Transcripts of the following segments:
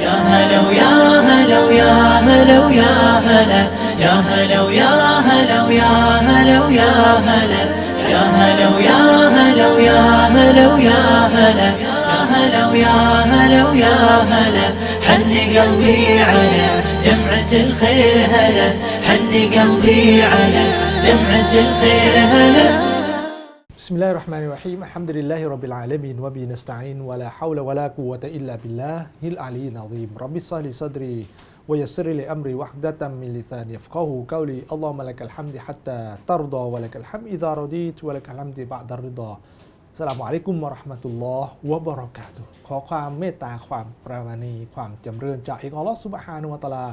يا هلا ويا هلا ويا هلا ويا هلا يا هلا ويا هلا ويا هلا ويا هلا يا هلا ويا هلا ويا هلا ويا هلا يا هلا ويا هلا ويا هلا حن قلبي على جمعة الخير هلا حن قلبي على جمعة الخير هلا بسم الله الرحمن الرحيم الحمد لله رب العالمين وبه نستعين ولا حول ولا قوة إلا بالله العلي العظيم رب اشرح لي صدري ويسر لي أمري واحدة من لساني يفقه قولي اللهم لك الحمد حتى ترضى ولك الحمد إذا رضيت ولك الحمد بعد الرضا สลามอะลัยกุมวะเราะห์มะตุลลอฮ์วะบะเราะกาตุฮ์ขอความเมตตาความปราณีความจำเริญจากเอกอัลลอฮ์ซุบฮานุวะตะอาลา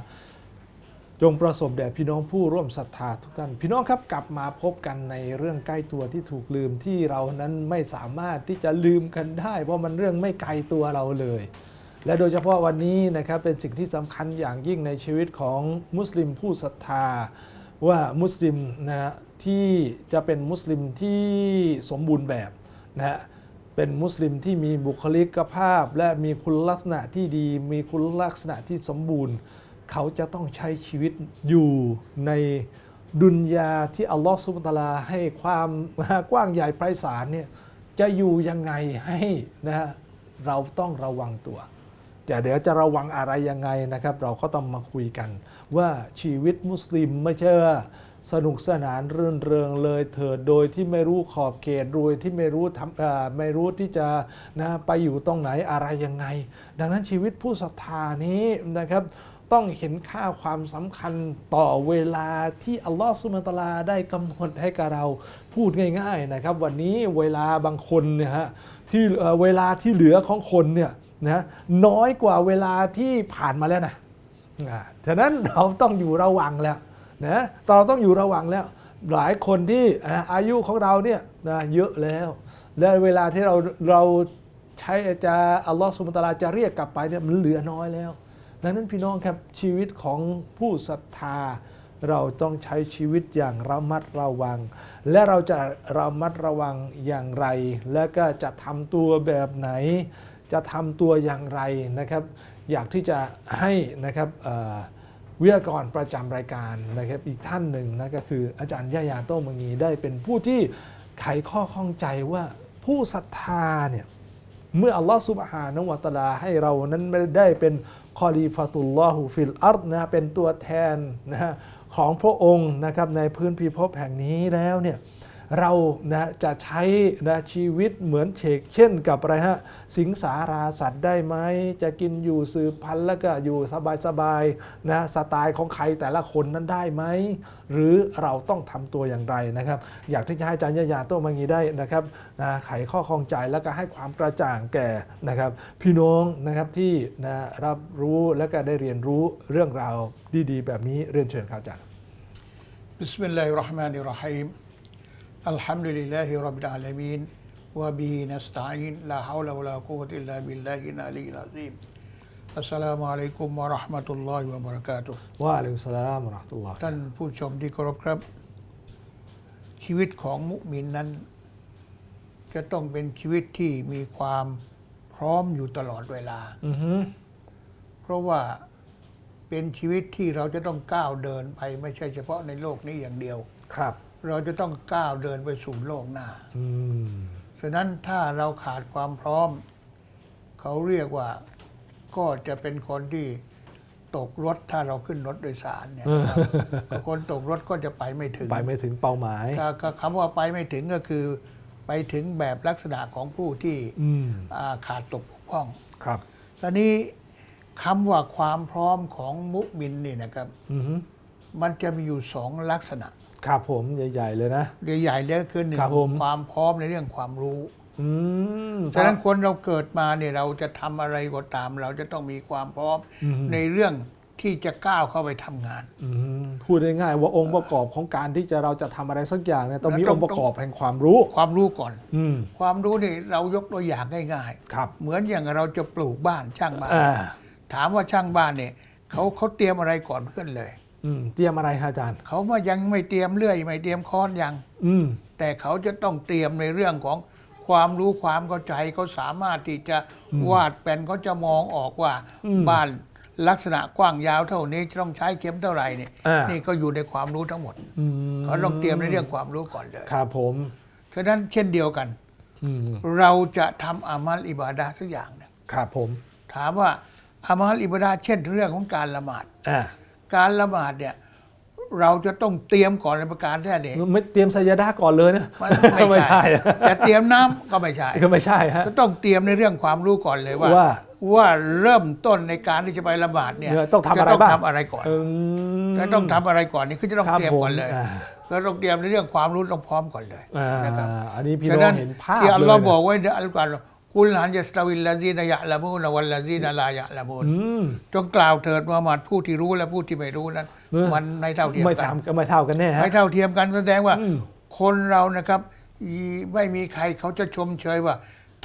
จงประสบแด่พี่น้องผู้ร่วมศรัทธาทุกท่าน พี่น้องครับกลับมาพบกันในเรื่องใกล้ตัวที่ถูกลืมที่เรานั้นไม่สามารถที่จะลืมกันได้ เพราะมันเรื่องไม่ไกลตัวเราเลย และโดยเฉพาะวันนี้นะครับเป็นสิ่งที่สำคัญอย่างยิ่งในชีวิตของมุสลิมผู้ศรัทธา ว่ามุสลิมนะที่จะเป็นมุสลิมที่สมบูรณ์แบบนะฮะเป็นมุสลิมที่มีบุคลิกภาพ และมีคุณลักษณะที่ดี มีคุณลักษณะที่สมบูรณ์ เขาจะต้องใช้ชีวิตอยู่ในดุนยาที่อัลลอฮฺสุบฮานตาลาให้ความกว้างใหญ่ไพศาลเนี่ยจะอยู่ยังไงให้นะฮะเราต้องระวังตัวแต่เดี๋ยวจะระวังอะไรยังไงนะครับ เราก็ต้องมาคุยกัน ว่าชีวิตมุสลิมไม่ใช่ว่าสนุกสนานรื่นเริงเลยเถิดโดยที่ไม่รู้ขอบเขตโดยที่ไม่รู้ทำไม่รู้ที่จะนะไปอยู่ตรงไหนอะไรยังไง ดังนั้นชีวิตผู้ศรัทธานี้นะครับ ต้องเห็นค่าความสำคัญต่อเวลาที่อัลลอฮฺสุบฮานตะลาได้กำหนดให้กับเราพูดง่ายๆนะครับ วันนี้เวลาบางคนเนี่ยฮะที่เวลาที่เหลือของคนเนี่ยนะน้อยกว่าเวลาที่ผ่านมาแล้วนะฉะนั้นเราต้องอยู่ระวังแล้วนะเราต้องอยู่ระวังแล้ว หลายคนที่อายุของเราเนี่ยนะเยอะแล้ว และเวลาที่เราเราใช้จะอัลลอฮฺสุบฮานตะลาจะเรียกกลับไปเนี่ยมันเหลือน้อยแล้ว ดังนั้นพี่น้องครับชีวิตของผู้ศรัทธา เราต้องใช้ชีวิตอย่างระมัดระวัง และเราจะระมัดระวังอย่างไร และก็จะทำตัวแบบไหน จะทำตัวอย่างไรนะครับ อยากที่จะให้นะครับเวิทยากรประจำรายการนะครับอีกท่านหนึ่งนะก็คืออาจารย์ยะยาโต้มังงีได้เป็นผู้ที่ไขข้อข้องใจว่าผู้ศรัทธาเนี่ยเมื่ออัลลอฮฺสุบฮานะฮูวะตาลาให้เรานั้นไม่ได้เป็น คอลีฟาตุลลอฮูฟิลอัรดนะเป็นตัวแทนนะของพระองค์นะครับในพื้นพิภพแห่งนี้แล้วเนี่ย เรานะจะใช้นะชีวิตเหมือนเชกเช่นกับอะไรฮะสิงสาราสัตว์ได้ไหมจะกินอยู่สืบพันธุ์แล้วก็อยู่สบายๆนะสไตล์ของใครแต่ละคนนั้นได้ไหม หรือเราต้องทำตัวอย่างไรนะครับ อยากที่จะให้อาจารย์ยะยาโต้มังงีได้นะครับนะไขข้อข้องใจแล้วก็ให้ความกระจ่างแก่นะครับ พี่น้องนะครับที่นะรับรู้และก็ได้เรียนรู้เรื่องราวดีๆ แบบนี้เรียนเชิญครับอาจารย์ بسم الله الرحمن الرحيم الحمد لله رب العالمين وبه نستعين لا حول ولا قوة إلا بالله العلي العظيم السلام عليكم ورحمة الله وبركاته ว่าอะลัยกุมสลามวะเราะท่านผู้ชมที่เคารพครับ ชีวิตของมุมินนั้น จะต้องเป็นชีวิตที่มีความพร้อมอยู่ตลอดเวลาเพราะว่าเป็นชีวิตที่เราจะต้องก้าวเดินไป ไม่ใช่เฉพาะในโลกนี้อย่างเดียว ครับ เราจะต้องก้าวเดินไปสู่โลกหน้า อืมฉะนั้นถ้าเราขาดความพร้อม เขาเรียกว่าก็จะเป็นคนที่ตกรถถ้าเราขึ้นรถโดยสารเนี่ยครับคนตกรถก็จะไปไม่ถึง ไปไม่ถึงเป้าหมาย ก็ก็คำว่าไปไม่ถึงก็คือ ไปถึงแบบลักษณะของผู้ที่อืมอ่าขาดตกบกพร่อง ครับ ตอนนี้คำว่าความพร้อมของมุมินนี่นะครับ อือฮึมันจะมีอยู่สองลักษณะ ครับผมใหญ่ๆเลยนะ ใหญ่ๆเลยก็คือหนึ่งครับผม ความพร้อมในเรื่องความรู้ อืมฉะนั้นคนเราเกิดมาเนี่ยเราจะทำอะไรก็ตาม เราจะต้องมีความพร้อมอืม ในเรื่องที่จะก้าวเข้าไปทำงาน อืมพูดง่ายๆว่าองค์ประกอบของการที่จะเราจะทำอะไรสักอย่างเนี่ยต้องมีแล้วต้อองง ค์ประกอบแห่งความรู้ ความรู้ก่อน อืมความรู้นี่เรายกตัวอย่างง่ายครับๆ เหมือนอย่างเราจะปลูกบ้านช่างบ้าน อ่าถามว่าช่างบ้านเนี่ยเขาเขาเตรียมอะไรก่อนเพื่อนเลย อืมเตรียมอะไรครับอาจารย์ เขาว่ายังไม่เตรียมเลื่อยไม่เตรียมค้อนยัง อืม แต่เขาจะต้องเตรียมในเรื่องของความรู้ความเข้าใจเขาสามารถที่จะวาดเป็นเขาจะมองออกว่า อืมบ้านลักษณะกว้างยาวเท่านี้จะต้องใช้เข็มเท่าไหร่นี่อ่านี่ นี่ก็อยู่ในความรู้ทั้งหมด อืมเขาต้องเตรียมในเรื่องความรู้ก่อนเลยครับผม ฉะนั้นเช่นเดียวกัน อืมเราจะทำอามัลอิบาดาสักอย่างหนึ่งครับผมถามว่าอามัลอิบาดาเช่นเรื่องของการละหมาด อ่า การละหมาดเนี่ยเราจะต้องเตรียมก่อนในประการแรกเนี่ยไม่เตรียมไซยาดาก่อนเลยนะมันไม่ใช่อะจะเตรียมน้ำก็ไม่ใช่ก็ไม่ใช่ฮะก็ต้องเตรียมในเรื่องความรู้ก่อนเลยว่า ว่าว่าเริ่มต้นในการที่จะไปละหมาดเนี่ยเนี่ยต้องทำอะไรจบ้างทำอะไรก่อนอืมจะต้องทำอะไรก่อนนี่คือจะต้องครับเตรียมก่อนเลยผมอ่าก็ต้องเตรียมในเรื่องความรู้ต้องพร้อมก่อนเลยอ่านะครับอันนี้พี่ฉะน้อนั้งนเห็นภาพที่อัลเลยลอฮ์นะบอกไว้ในอัลกุรอาน กุลหันยัสตาวิลลาซีนยะละมูนวัลลาซีนลายะละมูนอืมจงกล่าวเถิดมุฮัมมัดผู้ที่รู้และผู้ที่ไม่รู้นั้นเออมันไม่เท่าเทียมไม่กันทำก็ไม่เท่ากันแน่ฮะ ไม่เท่าเทียมกันแสดงว่า อืม คนเรานะครับอีไม่มีใครเขาจะชมเชยว่า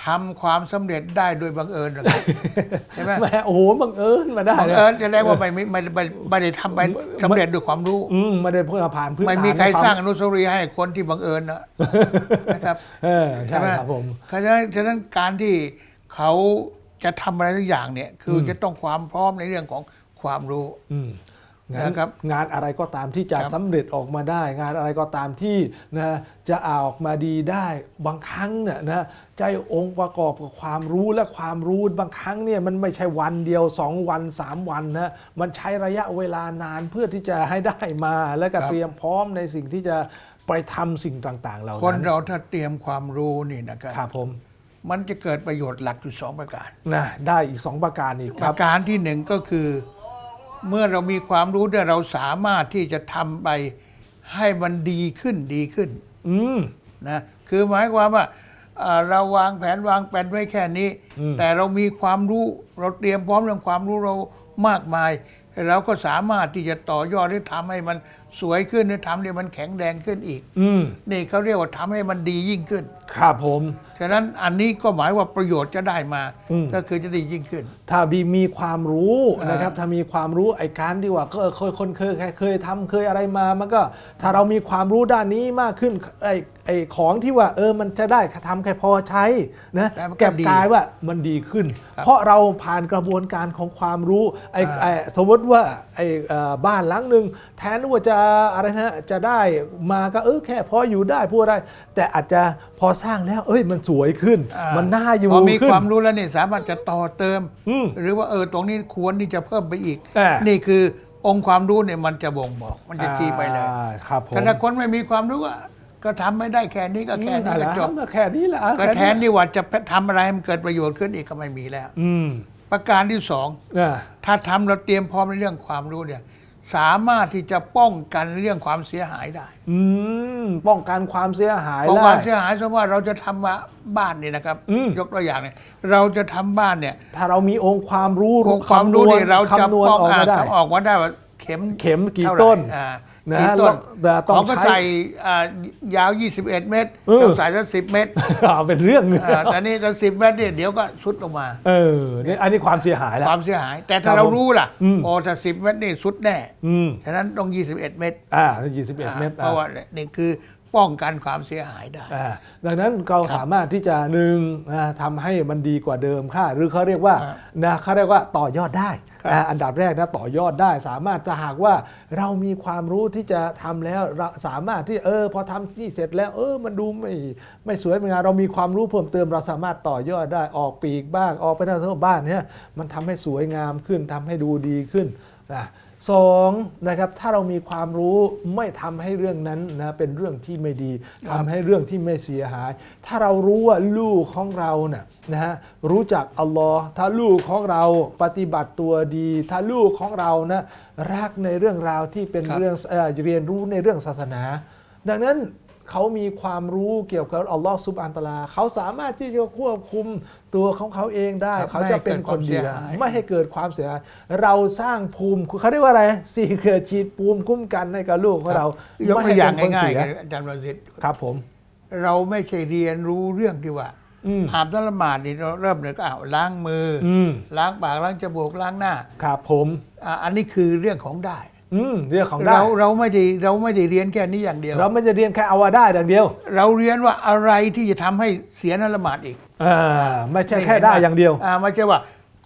ทำความสำเร็จได้โดยบังเอิญหรอกครับใช่ไหมแหมโอ้โหบังเอิญมาได้บังเลยเอิญแสดงว่าไม่ไม่ไม่ไม่ไม่ได้ทำไปสำเร็จด้วยความรู้ อืมไม่ได้เพื่อผ่านพื้นไม่ฐานมีใครในวสร้างอนุสาวรีย์ให้คนที่บังเอิญนะนะครับ เออใช่ใช่ไหมครับผมฉะนั้นฉะนั้นการที่เขาจะทำอะไรสักอย่างเนี่ย คืออมจะต้องความพร้อมในเรื่องของความรู้ อืมงา นนะครับงานอะไรก็ตามที่จะครับสำเร็จออกมาได้ งานอะไรก็ตามที่นะจะออกมาดีได้บางครั้งเนี่ยนะใจองค์ประกอบกับความรู้และความรู้บางครั้งเนี่ยมันไม่ใช่วันเดียวสองวันสามวันนะมันใช้ระยะเวลานานเพื่อที่จะให้ได้มา แล้วก็ครับเตรียมพร้อมในสิ่งที่จะไปทำสิ่งต่างๆเหล่าคนนั้นเราถ้าเตรียมความรู้นี่นะครับครับผมมันจะเกิดประโยชน์หลักอยู่สองประการนะได้อีกสองประการอีกคปรับระการที่หนึ่งก็คือ เมื่อเรามีความรู้เนี่ยเราสามารถที่จะทำไปให้มันดีขึ้นดีขึ้นอืม นะคือหมายความว่าเอ่อเราวางแผนวางแผนไว้แค่นี้ อืม แต่เรามีความรู้เราเตรียมพร้อมเรื่องความรู้เรามากมาย เราก็สามารถที่จะต่อยอดหรือทำให้มัน สวยขึ้นหรือทำให้มันแข็งแรงขึ้นอีก อืมนี่เขาเรียกว่าทำให้มันดียิ่งขึ้น ครับผม ฉะนั้นอันนี้ก็หมายว่าประโยชน์จะได้มา อืม ก็คือจะดียิ่งขึ้น ถ้ามีมีความรู้อ่านนะครับถ้ามีความรู้ไอ้การที่ว่าก็เคยคนเคยเคยทำเคยอะไรมามันก็ถ้าเรามีความรู้ด้านนี้มากขึ้นไอ้ไอ้ของที่ว่าเออมันจะได้ทำแค่พอใช้นะแต่มันก็แก็บดีกลายว่ามันดีขึ้นเพราะเราผ่านกระบวนการของความรู้ไอ้อ่า ไอ้สมมติว่าไอ้เอ่อบ้านหลังหนึ่งแทนว่าจะอะไรนะจะได้มาก็เออแค่พออยู่ได้พูดได้ แต่อาจจะพอสร้างแล้ว เอ้ยมันสวยขึ้นอ่ามันน่าอยู่พอมีขึ้น ความรู้แล้วนี่สามารถจะต่อเติม อืมหรือว่าเออตรงนี้ควรที่จะเพิ่มไปอีก อ่านี่ นี่คือองค์ความรู้เนี่ยมันจะบ่งบอก มันจะชี้ไปเลยอ่าครับผมแต่ถ้าคนไม่มีความรู้อะก็ทำไม่ได้แค่นี้ก็แค่นี้ก็จบก็แค่นี้แหละก็แทนที่ว่าจะทำอะไรให้มันเกิดประโยชน์ขึ้นอีกก็ไม่มีแล้ว อืมประการที่สอง อ่า ถ้าทำเราเตรียมพร้อมในเรื่องความรู้เนี่ย สามารถที่จะป้องกันเรื่องความเสียหายได้อืมป้องกันความเสียหายเพราะได้ความเสียหายสมมติว่าเราจะทำว่าบ้านเนี่ยนะครับ อืม ยกตัวอย่างเนี่ยเราจะทำบ้านเนี่ยถ้าเรามีองค์ความรู้องค์ความรู้เนี่ยเราจะคำนวณป้องออกอ่ามาได้ ออกมาได้ว่าเข็มเข็มกี่เท่าไหร่ต้น อ่า นะกี่ต้นแล้วต้องของก็ใช้ ใส่อ่ายาว 21 เมตรเออเราใส่สักสิบเมตรเอาเป็นเรื่องหนึ่งอ่าแต่นี่เราสิบเมตรเนี่ยเดี๋ยวก็สุดลงมา เออนี่อันนี้ความเสียหายแล้ว ความเสียหาย แต่ครัถ้าบเราผมรู้ล่ะอืม โอ้ถ้าสิบเมตรนี่สุดแน่ อืมฉะนั้นต้อง 21 เมตรอ่ายี่สิบเอ็ดเมตรเพราะว่านี่คือ ป้องกันความเสียหายได้ อ่าดังนั้นเราสามารถที่จะหนึ่งอ่าทำให้มันดีกว่าเดิมค่ะหรือเขาเรียกว่าครับนะเขาเรียกว่าต่อยอดได้ครับอ่าอันดับแรกนะต่อยอดได้ สามารถถ้าหากว่าเรามีความรู้ที่จะทำแล้วเราสามารถที่เออพอทำนี่เสร็จแล้ว เออมันดูไม่ไม่สวยไม่งามเรามีความรู้เพิ่มเติมเราสามารถต่อยอดได้ออกปีกบ้างออกไปทางทั่วบ้านเนี่ยมันทำให้สวยงามขึ้นทำให้ดูดีขึ้นนะ สองนะครับถ้าเรามีความรู้ไม่ทำให้เรื่องนั้นนะเป็นเรื่องที่ไม่ดีครัทำบให้เรื่องที่ไม่เสียหาย ถ้าเรารู้ว่าลูกของเราเนี่ยนะฮะรู้จักอัลลอฮ์ถ้าลูกของเราปฏิบัติตัวดี ถ้าลูกของเรานะรักในเรื่องราวที่เป็นครับเรื่องเอ่อเรียนรู้ในเรื่องศาสนา ดังนั้น เขามีความรู้เกี่ยวกับอัลลอฮ์ซุบอันตะลา เขาสามารถที่จะควบคุมตัวของเขาเองได้ครับเขาจะเป็นคนดีไม่ให้เกิดความเสียหายไม่ให้เกิดความเสียหายเราสร้างภูมิเขาเรียกว่าอะไรสี่เกิดฉีดภูมิคุ้มกันให้กับลูกของเรายกไม่ตัวให้อย่างเป็นคนง่ายเสียๆอาจารย์ประสิทธิ์ครับผม เราไม่ใช่เรียนรู้เรื่องที่ว่าอืมอาบน้ำละหมาดนี่เราเริ่มเลยก็อ้าวล้างมือออืมล้างปากล้างจมูกล้างหน้า ครับผมอ่าอันนี้คือเรื่องของได้ อืมเรื่องของได้เราเราไม่ได้เราไม่ได้เรียนแค่นี้อย่างเดียว เราไม่จะเรียนแค่เอาว่าได้อย่างเดียว เราเรียนว่าอะไรที่จะทำให้เสียนละหมาดอีกอ่าไม่ใช่แค่ได้อย่างเดียวอ่าไม่ใช่ว่า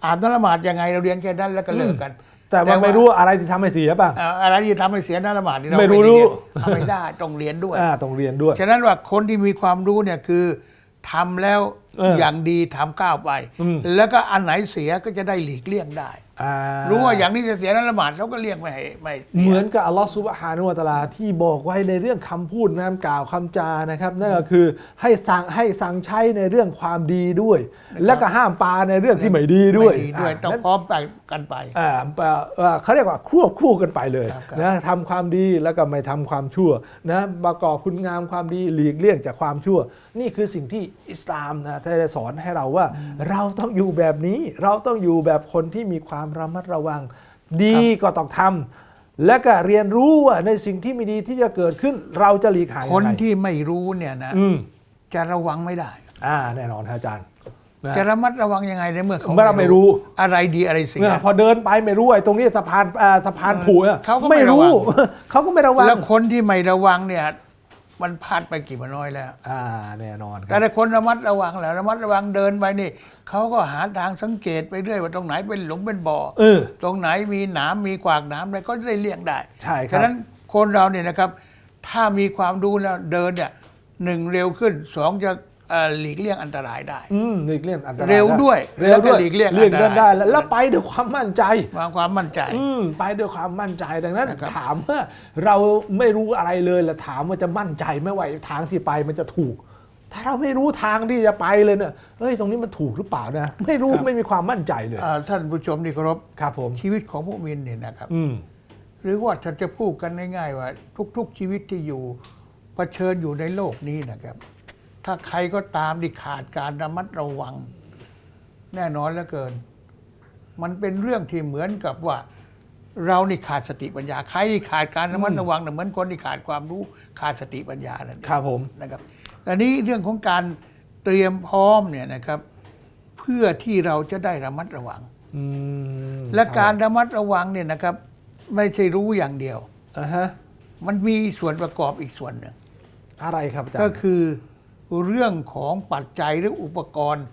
อ่านนละหมาดยังไงเราเรียนแค่นั้นแล้วก็เลิกกัน แต่มันไม่รู้อะไรที่ทำให้เสียป่ะอ่าอะไรที่ทำให้เสียนละหมาดนี่เราไม่รู้ด้เยนรู้เอาไม่ได้ต้องเรียนด้วยอ่าต้องเรียนด้วยฉะนั้นว่าคนที่มีความรู้เนี่ยคือทำแล้วเออออย่างดีทำก้าวไปอืมแล้วก็อันไหนเสียก็จะได้หลีกเลี่ยงได้อ่า รู้ว่าอย่างนี้จะเสียนั้นละหมาดเราก็เลี่ยงไม่ให้ไม่สียเหมือนกับอัลลอฮฺซุบฮานุวะตะอาลาที่บอกไว้ในเรื่องคำพูดนะกล่าวคำจานะครับ นั่นก็คือให้สั่งให้สั่งใช้ในเรื่องความดีด้วย แล้วก็ห้ามปาในเรื่องที่ไม่ดีด้วยไม่ดีด้วยอ่าต้องนั้นพร้อมไปกันไปอ่าเอ่อเอ่อเขาเรียกว่าควบคู่กันไปเลยครับครับนะทำความดีแล้วก็ไม่ทำความชั่วนะประกอบคุณงามความดีหลีกเลี่ยงจากความชั่ว นี่คือสิ่งที่อิสลามนะได้สอนให้เราว่า เราต้องอยู่แบบนี้เราต้องอยู่แบบคนที่มีความระมัดระวัง ดีก็ต้องทำและก็เรียนรู้ว่าในสิ่งที่ไม่ดีที่จะเกิดขึ้น เราจะหลีกหายคนยังไงที่ไม่รู้เนี่ยนะอืมจะระวังไม่ได้ อ่าแน่นอนครับอาจารย์นะ จะระมัดระวังยังไงในเมื่อเขาเมื่อเราไม่รู้อะไรดีอะไรเสียเนี่ยพอเดินไปไม่รู้ไอ้ตรงนี้สะพานอ่าสะพานผูอะเขาก็ไม่ไม่รู้ระวังเขาก็ไม่ระวังแล้วคนที่ไม่ระวังเนี่ยมันพลาดไปกี่มาน้อยแล้ว อ่าแน่นอนคแต่รับถ้าคนระมัดระวังแหละระมัดระวังเดินไปนี่เขาก็หาทางสังเกตไปเรื่อยว่าตรงไหนเป็นหลุมเป็นบ่อเออตรงไหนมีหนามมีกวากหนามอะไรก็จะได้เลี่ยงได้ ใช่ครับฉะนั้นคนเราเนี่ยนะครับ ถ้ามีความรู้แล้วเดินเนี่ยหนึ่งเร็วขึ้นสองจะเอ่อ หลีกเลี่ยงอันตรายได้ อืมหลีกเลี่ยงอันตรายเร็วด้วยเร็วด้วยแล้วก็หลีกเลี่ยงเลี่ยงอันตรายได้แล้วแล้วไปด้วยความมั่นใจวางความมั่นใจ อืมไปด้วยความมั่นใจดังนั้นนะครับถามว่าเราไม่รู้อะไรเลยแล้วถามว่าจะมั่นใจไหม่ว่าทางที่ไปมันจะถูก ถ้าเราไม่รู้ทางที่จะไปเลยเนี่ยเฮ้ยตรงนี้มันถูกหรือเปล่านะไม่รู้ไม่มีความมั่นใจเลยอ่าท่านผู้ชมที่เคารพครับผมชีวิตของมุมินเนี่ยนะครับ อืมหรือว่าฉันจะพูดกันง่ายๆว่า ทุก ๆ ชีวิตที่อยู่เผชิญอยู่ในโลกนี้นะครับ ถ้าใครก็ตามที่ขาดการระมัดระวัง แน่นอนเหลือเกิน มันเป็นเรื่องที่เหมือนกับว่า เรานี่ขาดสติปัญญา ใครที่ขาดการระมัดระวังเนี่ยเหมือนคนที่ขาดความรู้ขาดสติปัญญานั่นเองครับผม นะครับแต่นี้เรื่องของการเตรียมพร้อมเนี่ยนะครับ เพื่อที่เราจะได้ระมัดระวัง อืมและการระมัดระวังเนี่ยนะครับ ไม่ใช่รู้อย่างเดียว อ่าฮะมันมีส่วนประกอบอีกส่วนหนึ่ง อะไรครับอาจารย์ก็คือ เรื่องของปัจจัยหรืออุปกรณ์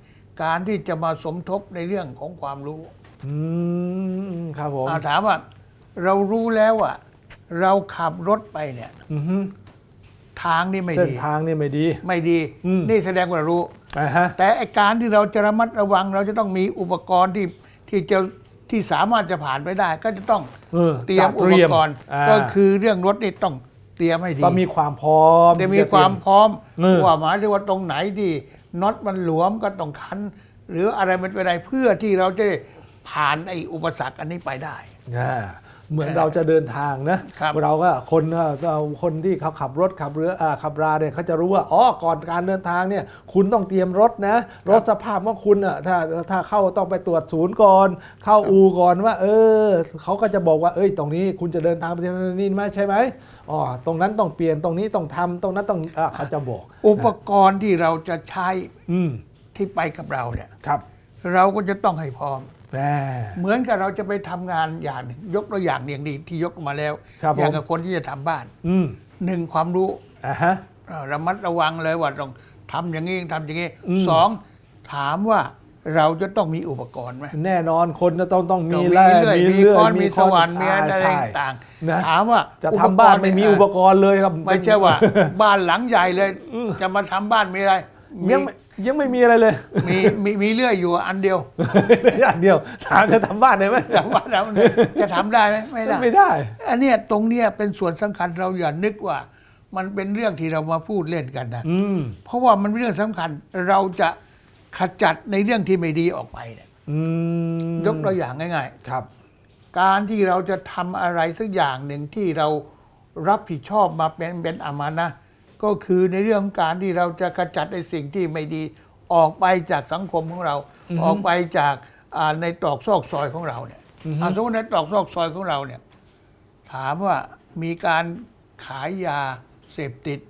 การที่จะมาสมทบในเรื่องของความรู้อืมครับผมเอาถามว่า เรารู้แล้วว่าเราขับรถไปเนี่ย อือฮึทางนี่ไม่เส้นดี ทางนี่ไม่ดี ไม่ดี อืม นี่แสดงว่ารู้ อ่าฮะ แต่ไอการที่เราจะระมัดระวัง เราจะต้องมีอุปกรณ์ที่ที่จะที่สามารถจะผ่านไปได้ ก็จะต้องเออเตรียมจัดอุปกรณ์าก็คือเรื่องรถนี่ต้อง เตรียมให้ดีต้องมีความพร้อมจะมีความพร้อมเออว่าหมายถึงว่าตรงไหนที่น็อตมันหลวมก็ต้องคันหรืออะไรมันเป็นอะไรเพื่อที่เราจะผ่านไอ้อุปสรรคอันนี้ไปได้อ่า เหมือนเราจะเดินทางนะครับเราก็คนเอ่อเราคนที่เขาขับรถขับเรืออ่าขับราเนี่ยเขาจะรู้ว่าอ๋อก่อนการเดินทางเนี่ยคุณต้องเตรียมรถนะรถสภาพว่าคุณอะถ้าถ้าเข้าต้องไปตรวจศูนย์ก่อน เข้าอู่ก่อนว่า เออเขาก็จะบอกว่าเอ้ยตรงนี้คุณจะเดินทางไปที่นี่ไหมใช่ไหมอ๋อตรงนั้นต้องเปลี่ยนตรงนี้ต้องทำตรงนั้นต้องอ่าเขาจะบอก อุปกรณ์ที่เราจะใช้อืมที่ไปกับเราเนี่ยครับเราก็จะต้องให้พร้อมแหม เหมือนกับเราจะไปทำงานอย่างหนึ่งยกตัวอย่างอย่างดีที่ยกมาแล้วครับผมอย่างกับคนที่จะทำบ้านอืมหนึ่งความรู้อ่าฮะเอ่อระมัดระวังเลยว่าต้องทำอย่างนี้ทำอย่างนี้อืมสองถามว่าเราจะต้องมีอุปกรณ์ไหมแน่นอนคนจะต้องต้องมีต้องมีแร่เลื่อยมีเลื่ค้อนมีค้สว่านมีอะไราใช่ต่างนะๆถามว่าจะทำบ้านไม่มีอุปกรณ์เลยครับ ไม่ใช่ว่า บ้านหลังใหญ่เลย จะมาทำบ้านมีอะไรมียังไม่ ยังไม่มีอะไรเลย มีมีมีเลื่อยอยู่อันเดียวอย่างเดียวถามจะทำบ้านได้ไหมแต่ว่าเราเนี่ยจะทำได้ไหมไม่ได้ ไม่ได้ อันเนี้ยตรงเนี้ยเป็นส่วนสำคัญเราอย่านึกว่า มันเป็นเรื่องที่เรามาพูดเล่นกันนะ อืม เพราะว่ามันเป็นเรื่องสำคัญเราจะขจัดในเรื่องที่ไม่ดีออกไปเนี่ยอืมยกตัวอย่างง่าย ครับ ๆ การที่เราจะทำอะไรสักอย่างหนึ่งที่เรารับผิดชอบมาเป็นเป็นอามานะ ก็คือในเรื่องของการที่เราจะขจัดในสิ่งที่ไม่ดีออกไปจากสังคมของเราอือฮึออกไปจากอ่าในตรอกซอกซอยของเราเนี่ยอือฮึอ่าสมมติในตรอกซอกซอยของเราเนี่ย ถามว่ามีการขายยาเสพติด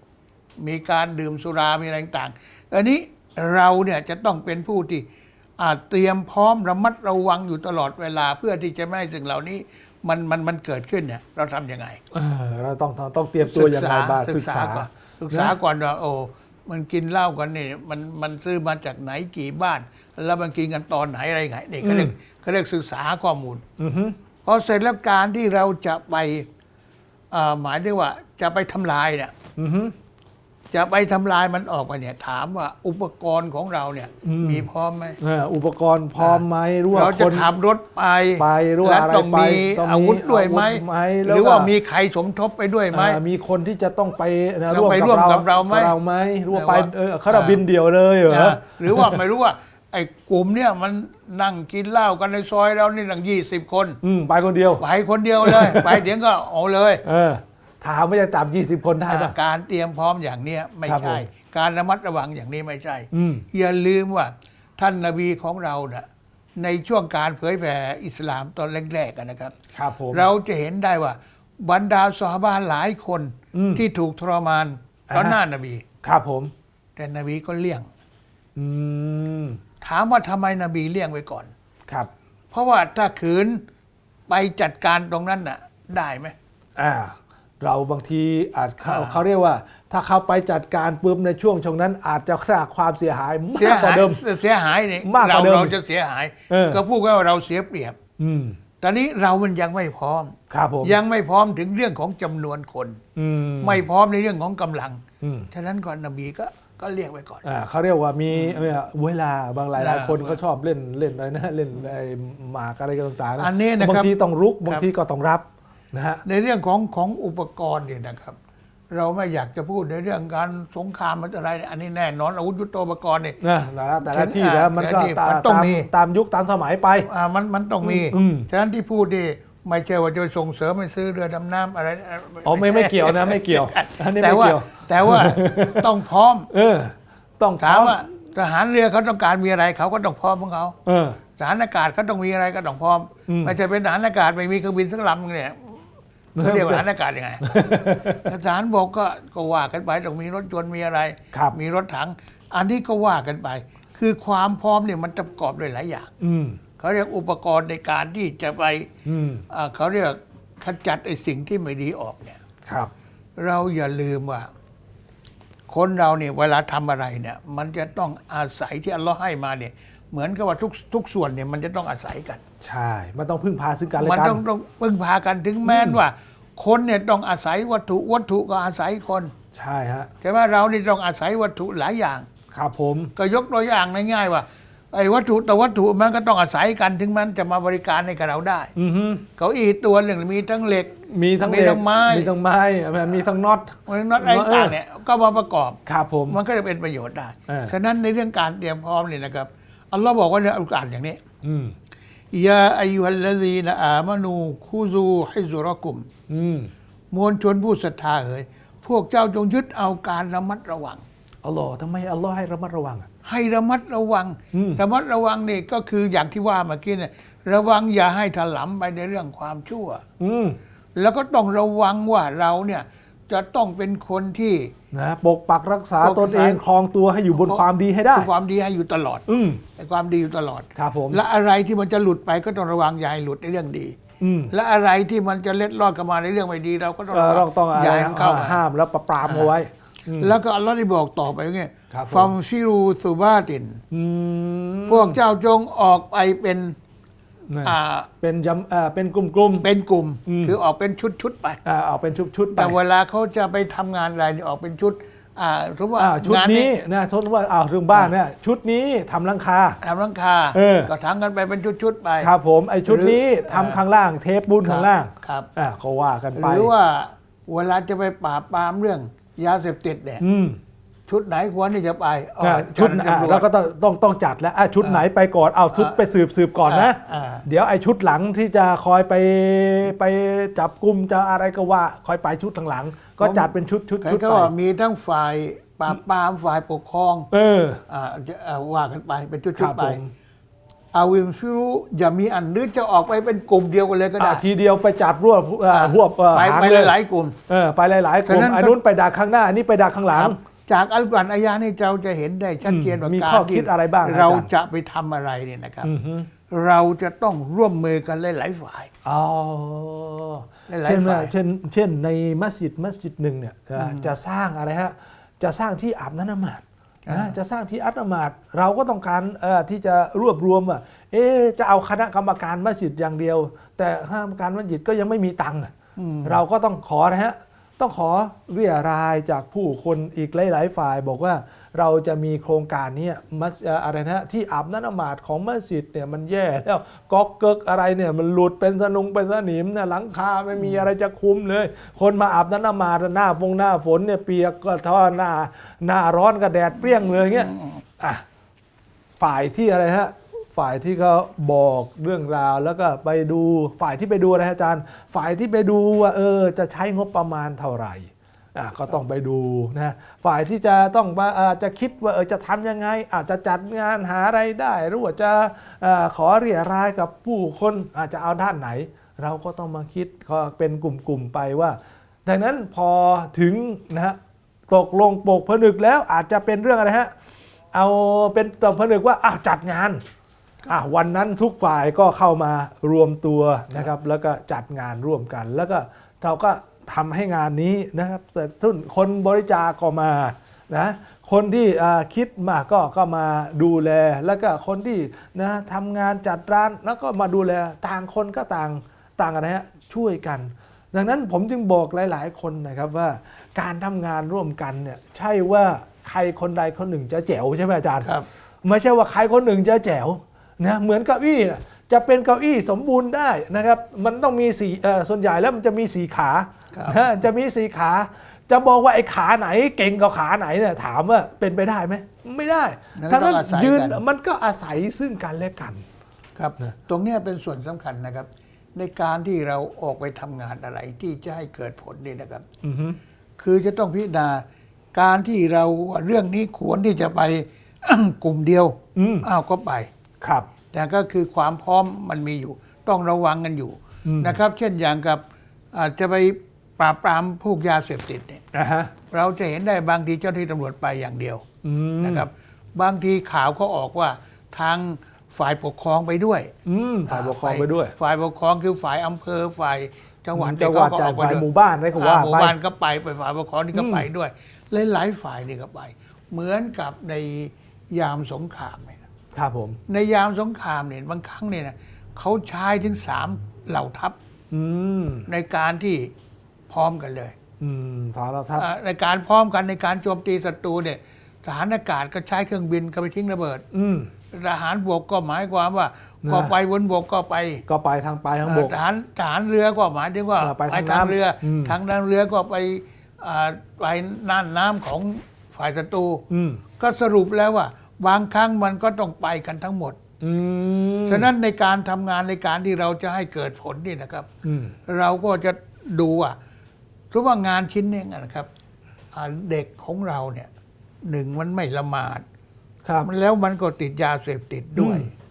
มีการดื่มสุรา มีอะไรต่างๆอันนี้เราเนี่ยจะต้องเป็นผู้ที่อาจเตรียมพร้อมระมัดระวังอยู่ตลอดเวลา เพื่อที่จะไม่ให้สิ่งเหล่านี้มันมันมันเกิดขึ้นเนี่ยเราทำยังไงเออเราต้องต้องต้องเตรียมตัวอย่างไรบ้างศึศึกกษาษาก่อน ศึกษาก่อนว่าโอ้มันกินเหล้ากันนี่มันมันซื้อมาจากไหนกี่บ้าน แล้วมันกินกันตอนไหนอะไรไงนี่เขาเรียกอืมเขาเรียกศึกษาข้อมูลอือฮึพอเสร็จแล้วการที่เราจะไปเอ่อหมายถึงว่าจะไปทำลายเนี่ยอือฮึ จะไปทำลายมันออกไปเนี่ย ถามว่าอุปกรณ์ของเราเนี่ย อืม มีพร้อมไหมเอออุปกรณ์พร้อมไหมหรือว่าเราจะคนขับรถไปไปหรือว่าและอะไรต้องไปมีต้องมีอาวุธด้วยไหม อาวุธไหมแล้วหรือว่าก็มีใครสมทบไปด้วยไหมอ่ามีคนที่จะต้องไปนะต้องไปร่วมกับเราไหมเราไหมหรือว่าไปแต่ว่าเออเขาเราบินเดียวเลยเหรอ นะหรือว่าไม่รู้ว่า ไอ้กลุ่มเนี่ยมันนั่งกินเหล้ากันในซอยเรานี่ตั้งยี่สิบคน อืมไปคนเดียว ไปคนเดียวเลย ไปเดี๋ยวก็เอาเลย เออ ถามว่าจะจับยี่สิบคนได้ปะการเตรียมพร้อมอย่างเนี้ยไม่ครับใช่ผมการระมัดระวังอย่างนี้ไม่ใช่อืม อย่าลืมว่าท่านนบีของเราเนะ่ะในช่วงการเผยแผ่อิสลามตอนแรกๆกันนะครับ ครับผม เราจะเห็นได้ว่าบรรดาสหบาหลายคนอืมที่ถูกทรมานต่ออ่าฮะหน้านบี ครับผม แต่นบีก็เลี่ยง อืม ถามว่าทำไมนบีเลี่ยงไว้ก่อน ครับ เพราะว่าถ้าขืนไปจัดการตรงนั้นน่ะได้ไหม อ่า เราบางทีอาจเขาอ่าเขาเรียกว่า ถ้าเขาไปจัดการปุ๊บในช่วงช่วงนั้น อาจจะสร้างความเสียหายมาเสียกกหาว่ายเดิม เสียหายนี่มากกเราว่าเดิมเราจะเสียหาย เออ ก็พูดไว้ว่าเราเสียเปรียบ อืมตอนนี้เรามันยังไม่พร้อม ครับผมยังไม่พร้อมถึงเรื่องของจำนวนคน อืมไม่พร้อมในเรื่องของกำลัง อืมฉะนั้นก่อนนบีก็ก็เรียกไว้ก่อน อ่าเขาเรียกว่ามีเนี่ยเวลาบางหลายหลายอ่าคนก็ชอบเล่นเล่นอะไรนะเล่นไอ้หมากอะไรกันต่างๆนะอันนี้นะครับ บางทีต้องรุกบางครับทีก็ต้องรับ นะฮะในเรื่องของของอุปกรณ์เนี่ยนะครับ เราไม่อยากจะพูดในเรื่องการสงครามมันอะไรเนี่ยอันนี้แน่นอนอาวุธยุทโธปกรณ์เนี่ย นะแต่ละแต่ละที่อ่าแล้วมันก็แต่ละที่ตามันต้องตามมี ตามยุคตามสมัยไป อ่ามันมันต้องมี อืม ฉะนั้นที่พูดนี่ไม่ใช่ว่าจะไปส่งเสริมให้ซื้อเรือดำน้ำอะไรอ๋อไม่ไม่เกี่ยวนะไม่เกี่ยว อันนี้แต่ไม่ว่าเกี่ยว แต่ว่าต้องพร้อม เออ ต้องถามพร้อว่าทหารเรือเขาต้องการมีอะไรเขาก็ต้องพร้อมของเขาเออ ทหารอากาศเขาต้องมีอะไรก็ต้องพร้อมอืม ไม่ใช่เป็นทหารอากาศไม่มีเครื่องบินสักลำเนี่ย เขาเรียกว่าทหารอากาศยังไงทหารบกก็ก็ว่ากันไปต้องมีรถยนต์มีอะไรครับมีรถถัง อันนี้ก็ว่ากันไป คือความพร้อมเนี่ยมันจะประกอบด้วยหลายอย่างอืมเขาเรียกอุปกรณ์ในการที่จะไปอืมอ่าเขาเรียกขจัดไอ้สิ่งที่ไม่ดีออกเนี่ยครับ เราอย่าลืมว่า คนเราเนี่ยเวลาทำอะไรเนี่ย มันจะต้องอาศัยที่อัลลอฮ์ให้มาเนี่ย เหมือนกับว่าทุกทุกส่วนเนี่ยมันจะต้องอาศัยกัน ใช่ มันต้องพึ่งพาซึ่งกันและมันกัน ต้องต้องพึ่งพากันถึงแม้นว่า คนเนี่ยต้องอาศัยวัตถุวัตถุก็อาศัยคนใช่ฮะ ใช่ไหมเรานี่ต้องอาศัยวัตถุหลายอย่าง ครับผม ก็ยกตัวอย่างง่ายๆว่าไอ้วัตถุแต่วัตถุมันก็ต้องอาศัยกันถึงมันจะมาบริการให้กับเราได้อือฮึเก้าอี้ตัวหนึ่งมีทั้งเหล็ก มีทั้งมีเหล็ทั้กงไม้ มีทั้งไม้ มีทั้งน็อตมีน็อตอะไรต่างๆเนี่ยก็มาประกอบ ครับผม มันก็จะเป็นประโยชน์ได้ เออ ฉะนั้นในเรื่องการเตรียมพร้อมเนี่ยนะครับ อัลลอฮ์บอกว่าในอัลกุรอานอย่างนี้ อืม ยาอายุฮัลลซีนะอามานูคูซูฮิซุรอกุม อืมมวลชนผู้ศรัทธาเอ๋ยพวกเจ้าจงยึดเอาการระมัดระวัง อัลลอฮ์ทำไมอัลลอฮ์ให้ระมัดระวังอะให้ระมัดระวัง อืม ระมัดระวังนี่ก็คืออย่างที่ว่าเมื่อกี้เนี่ยระวังอย่าให้ถลำไปในเรื่องความชั่ว อืม แล้วก็ต้องระวังว่าเราเนี่ย จะต้องเป็นคนที่นะปกปักรักษาปกปักตนเองครองตัวให้อยู่บนความดีให้ได้มีความดีให้อยู่ตลอด อืมให้ความดีอยู่ตลอดครับผมและอะไรที่มันจะหลุดไปก็ต้องระวังอย่าให้หลุดในเรื่องดีอืมและอะไรที่มันจะเล็ดลอดเข้ามาในเรื่องไม่ดีเราก็ต้องเอ่อระวัต้องต้องอะไรอย่าให้มันเข้ามาห้ามแล้วปรามเอาไว้อืมแล้วก็อัลลอฮ์ได้บอกต่อไปว่าไงครับผมฟัมซิรูสุบาตินอืมพวกเจ้าจงออกไปเป็นนะ อ่า เป็นยำเอ่อเป็นกลุ่มๆเป็นกลุ่ม อืม คือออกเป็นชุดๆไปอ่าเอาเป็นชุดๆไปแต่เวลาเขาจะไปทำงานอะไรนี่ออกเป็นชุด อ่าสมมติว่าอ่าชุดงานนี้นะสมมติว่าอ้าวเรื่องบ้านเนี่ยชุดนี้ทำหลังคา ทำหลังคา เออ ก็ทำกันไปเป็นชุดๆไป ครับผมไอชุดนี้หรือทำข้างล่างเทปบุญข้างล่างครับ อ่าก็ว่ากันหไปรือว่าเวลาจะไปปราบปรามเรื่องยาเสพติดเนี่ย อืม ชุดไหนควรที่จะไปเอาอ่าชุดจัอ่าตำรจแล้วก็ต้องต้องต้องจัดแล้วอะชุดไหนไปก่อนเอาชุดอ่าไปสืบสืบก่อนนะอ่าอ่าเดี๋ยวไอชุดหลังที่จะคอยไปไปจับกลุ่มจะอะไรก็ว่า คอยไปชุดหลังๆก็จัดเป็นชุดชุดใครชุดก็ไปว่ามีทั้งฝ่ายปราบปรามฝ่ายปกครอง เอออ่าจะอ่าว่ากันไปเป็นชุครัดบๆไปผมอาวิมฟิรุอย่ามีอันหรือจะออกไปเป็นกลุ่มเดียวกันเลยก็อ่าได้ ทีเดียวไปจับรวบอ่าอ่ารวบเอ่อไปหางไปเลยหลายๆกลุ่มเออไปหลายๆกลุ่มฉะนั้นอันนู้นไปดักข้างหน้าอันนี้ไปดักข้างหลังครับ จากอัลกุรอานอายะนี่เราจะเห็นได้ชัดเจนว่ามีการข้อที่คิดอะไรบ้างอาจารย์เราจะไปทำอะไรเนี่ยนะครับอือฮึเราจะต้องร่วมมือกันหลายๆฝ่ายอ๋อหลายๆเช่นว่าฝ่ายเช่นเช่นในมัสยิดมัสยิดหนึ่งเนี่ยจะจะสร้างอะไรฮะจะสร้างที่อาบน้ำนมาดนะจะสร้างที่อัตมาดเราก็ต้องการเอ่อที่จะรวบรวมว่าเอ๊ะจะเอาคณะกรรมการมัสยิดอย่างเดียว แต่คณะกรรมการมัสยิดก็ยังไม่มีตังค์อะอืมเราก็ต้องขอนะฮะ ต้องขอเรียรายจากผู้คนอีกหลาย ๆ ฝ่าย บอกว่าเราจะมีโครงการนี้มัสอะไรนะที่อาบน้ำมาดของมัสยิดเนี่ยมันแย่แล้วก๊อกเกิกอะไรเนี่ยมันหลุดเป็นสนุงเป็นสนิมเนี่ยหลังคาไม่มีอะไรจะคุมเลย คนมาอาบน้ำมาดหน้าฟงหน้าฝนเนี่ยเปียกก็ท่อหน้าหน้าร้อนก็แดดเปรี้ยงเลยเงี้ยอะฝ่ายที่อะไรฮะ ฝ่ายที่เขาบอกเรื่องราวแล้วก็ไปดูฝ่ายที่ไปดูอะไรฮะอาจารย์ ฝ่ายที่ไปดูว่าเออจะใช้งบประมาณเท่าไหร่อะก็ต้องไปดูนะฝ่ายที่จะต้องมาอาจะคิดว่าเออจะทำยังไงอาจจะจัดงานหาไรายได้หรือว่าจะอาขอเรียรายกับผู้คนอาจจะเอาด้านไหน เราก็ต้องมาคิดก็เป็นกลุ่มๆไปว่าดังนั้นพอถึงนะฮะตกลงปกผนึกแล้วอาจจะเป็นเรื่องอะไรฮะเอาเป็นตกผนึกว่าอ้าวจัดงาน อะวันนั้นทุกฝ่ายก็เข้ามารวมตัวนะครับ แล้วก็จัดงานร่วมกัน แล้วก็เราก็ทำให้งานนี้นะครับเสร็จทุนคนบริจาคก็มานะคนที่อ่าคิดมาก็ก็มาดูแล แล้วก็คนที่นะทำงานจัดร้านแล้วก็มาดูแลต่างคนก็ต่างต่างกันนะฮะช่วยกัน ดังนั้นผมจึงบอกหลาย ๆ คนนะครับว่าการทำงานร่วมกันเนี่ยใช่ว่าใครคนใดคนหนึ่งจะแจ๋วใช่ไหมอาจารย์ครับไม่ใช่ว่าใครคนหนึ่งจะแจ๋ว นะเหมือนเก้าอี้น่ะจะเป็นเก้าอี้สมบูรณ์ได้นะครับ มันต้องมีสี่เอ่อส่วนใหญ่แล้วมันจะมีสี่ขาครับนะจะมีสี่ขา จะบอกว่าไอ้ขาไหนเก่งกว่าขาไหนเนี่ยถามว่าเป็นไปได้ไหมไม่ได้นั่นทั้งนั้นต้องอาศัยยืนกันมันก็อาศัยซึ่งกันและกันครับนะตรงเนี้ยเป็นส่วนสำคัญนะครับ ในการที่เราออกไปทำงานอะไรที่จะให้เกิดผลนี่นะครับอือฮึคือจะต้องพิจารณาการที่เราเรื่องนี้ควรที่จะไปกลุ่มเดียวอืมอ้าวก็ไปครับ แต่ก็คือความพร้อมมันมีอยู่ ต้องระวังกันอยู่อืมนะครับ เช่นอย่างกับอาจจะไปปราบปรามพวกยาเสพติดเนี่ยอ่าฮะเราจะเห็นได้บางทีเจ้าหน้าที่ตำรวจไปอย่างเดียวอืมนะครับ บางทีข่าวเขาออกว่าทางฝ่ายปกครองไปด้วยอืมฝ่ายปกครองไปด้วย ฝ่ายปกครองคือฝ่ายอำเภอฝ่ายจังหวัดจังหวัดเขก็จ่าอยอกไปฝ่ายด้วยหมู่บ้านอะไรก็ว่าอ่หมู่ไปบ้านก็ไปไปฝ่ายปกครองนี่ก็อืมไปด้วยหลายๆฝ่ายนี่ก็ไป เหมือนกับในยามสงครามเนี่ย ครับผม ในยามสงครามเนี่ยบางครั้งเนี่ยนะเขาใช้ถึงสามเหล่าทัพอืมในการที่พร้อมกันเลยอืมฐานเราทัพอ่าในการพร้อมกันในการโจมตีศัตรูเนี่ยทหารอากาศก็ใช้เครื่องบินก็ไปทิ้งระเบิด อืม ทหารบกก็หมายความว่านะ ก็ไปบนบกก็ไปก็ไปทางไปทางบก ทหารทหารเรือก็หมายถึงว่าเออไปทางทางน้ำเรือ อืม ทางด้านเรือก็ไปอ่าไปน่านน้ำของฝ่ายศัตรู อืม ก็สรุปแล้วว่า บางครั้งมันก็ต้องไปกันทั้งหมด อืมฉะนั้นในการทำงานในการที่เราจะให้เกิดผลนี่นะครับ อืม เราก็จะดูอะเพราะว่างานชิ้นเนี้นะครับอ่าเด็กของเราเนี่ยหนึ่งมันไม่ละหมาดครับมันแล้วมันก็ติดยาเสพติดด้วย อืม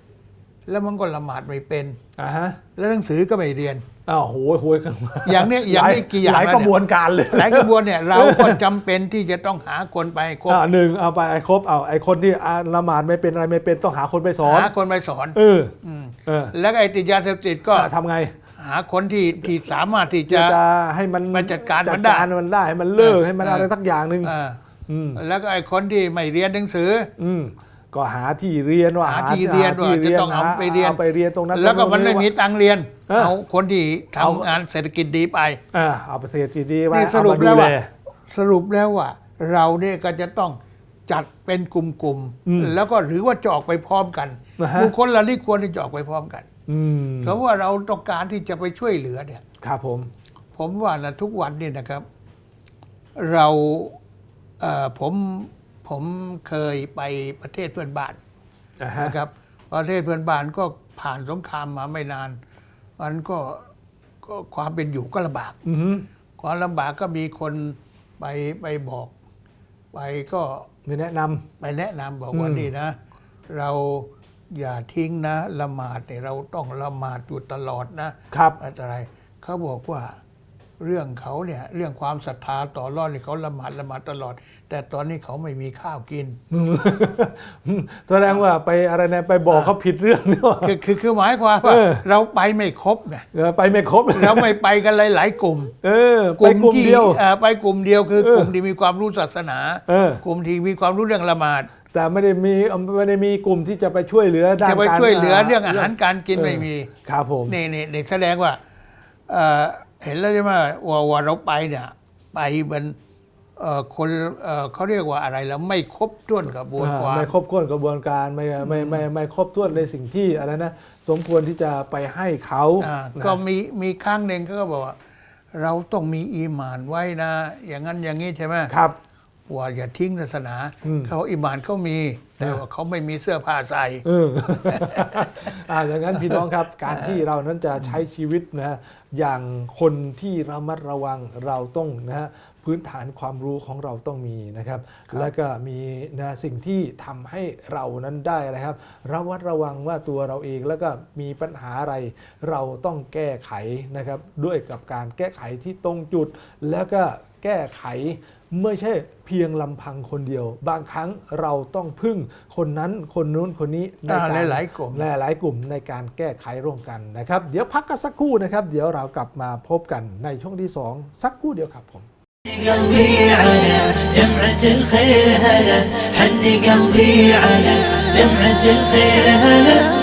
แล้วมันก็ละหมาดไม่เป็น อ่าฮะแล้วหนังสือก็ไม่เรียน อ้าวโหยโหยกันอย่างเนี้ยอย่างนี้หลกี่อย่างหลายแล้วกเนี่ยระบวนการเลยหลายกระบวนเนี่ยเราก็จำเป็นที่จะต้องหาคนไปให้ครบอ่าหนึ่งเอาไปไอ้ครบเอาไอ้คนที่อ่าละหมาดไม่เป็นอะไรไม่เป็นต้องหาคนไปสอนหาคนไปสอน เออมเออแล้วก็ไอ้ติดยาเสพติดก็อะทำไงหาคนที่ที่สามารถที่จะ จะจะให้มันมันจัดการจัมัดนได้การมันได้ให้มันเลิกเออให้มันเอออ อะไรสักอย่างหนึ่งเอ่ออืมแล้วก็ไอ้คนที่ไม่เรียนหนังสือ อืม ก็หาที่เรียนว่าหาที่เรียนหว่าจะต้องเอาหไปเรียนเอาไปเรียนตรงนั้น แล้วก็ตรงมันไม่มีว่าตังค์เรียนเออเอาคนที่เอาทำงานเศรษฐกิจดีไปอ่าเอาไปเศรษฐกิจดีไว้นี่สเอารุปมาดูแล้วแลว่าสรุปแล้วว่า เราเนี่ยก็จะต้องจัดเป็นกลุ่มอืมๆแล้วก็หรือว่าจะออกไปพร้อมกันนะฮะบุคคลเหล่านี้ควรที่จะออกไปพร้อมกันอืมเพราะว่าเราต้องการที่จะไปช่วยเหลือเนี่ย ครับผม ผมว่านะทุกวันนี่นะครับ เราเอ่อผม ผมเคยไปประเทศเพื่อนบ้านอ่าฮะนะครับ ประเทศเพื่อนบ้านก็ผ่านสงครามมาไม่นานมันก็ก็ความเป็นอยู่ก็ลำบากอือฮึความลำบากก็มีคนไปไปบอก ไปก็ไม่แนะนำไปแนะนำบอกว่าอืมนี่นะ เราอย่าทิ้งนะละหมาดเนี่ยเราต้องละหมาดอยู่ตลอดนะครับอะไรเขาบอกว่า เรื่องเขาเนี่ยเรื่องความศรัทธาต่อรอดนี่เขาละหมาดละหมาดตลอด แต่ตอนนี้เขาไม่มีข้าวกิน แสดงว่าไปอะไรนะไปบอกเขาผิดเรื่องเนี่ย คือคือคือหมายความว่าเออเราไปไม่ครบไงเออไปไม่ครบเราไม่ไปกันหลายๆกลุ่มเออไปกลุ่มที่เดียวอ่อไปกลุ่มเดียวคือเออกลุ่มที่มีความรู้ศาสนาเออกลุ่มที่มีความรู้เรื่องละหมาดแต่ไม่ได้มีไม่ได้มีกลุ่มที่จะไปช่วยเหลือด้านจะไปการช่วยเหลือเรื่องอาหารการกินไม่มีครับผมนี่นี่นี่แสดงว่า เอ่อเห็นแล้วใช่ไหมว่าว่าเราไปเนี่ย ไปเป็นเอ่อคนเอ่อเขาเรียกว่าอะไรแล้วไม่ครบถ้วนกระบวนอ่าความไม่ครบถ้วนกระบวนการไม่ไม่ไม่ไม่ไม่ครบถ้วนในสิ่งที่อะไรนะสมควรที่จะไปให้เขาอ่านะ ก็มีมีครั้งหนึ่งเขาก็บอกว่า เราต้องมีอีหมานไว้นะ อย่างนั้นอย่างนี้ใช่ไหมครับ ว่าอย่าทิ้งศาสนา อืม เขาอีหมานเขามี แต่ว่าเขาไม่มีเสื้อผ้าใส่เอออ่าอย่างนั้นพี่น้องครับ การที่เรานั้นจะใช้ชีวิตนะฮะอย่างคนที่ระมัดระวังเราต้องนะฮะพื้นฐานความรู้ของเราต้องมีนะครับแล้วก็มีนะสิ่งที่ทำให้เรานั้นได้นะครับ ระวัดระวังว่าตัวเราเองแล้วก็มีปัญหาอะไร เราต้องแก้ไขนะครับ ด้วยกับการแก้ไขที่ตรงจุด แล้วก็แก้ไข ไม่ใช่เพียงลำพังคนเดียว บางครั้งเราต้องพึ่งคนนั้นคนนู้นคนนี้ใน อ่า การ หลายๆกลุ่ม หลายๆกลุ่มในการแก้ไขร่วมกันนะครับ เดี๋ยวพักกันสักครู่นะครับ เดี๋ยวเรากลับมาพบกันในช่วงที่ 2 สักครู่เดียวครับผม قلبي على جمعة الخير هلا حني قلبي على جمعة الخير هلا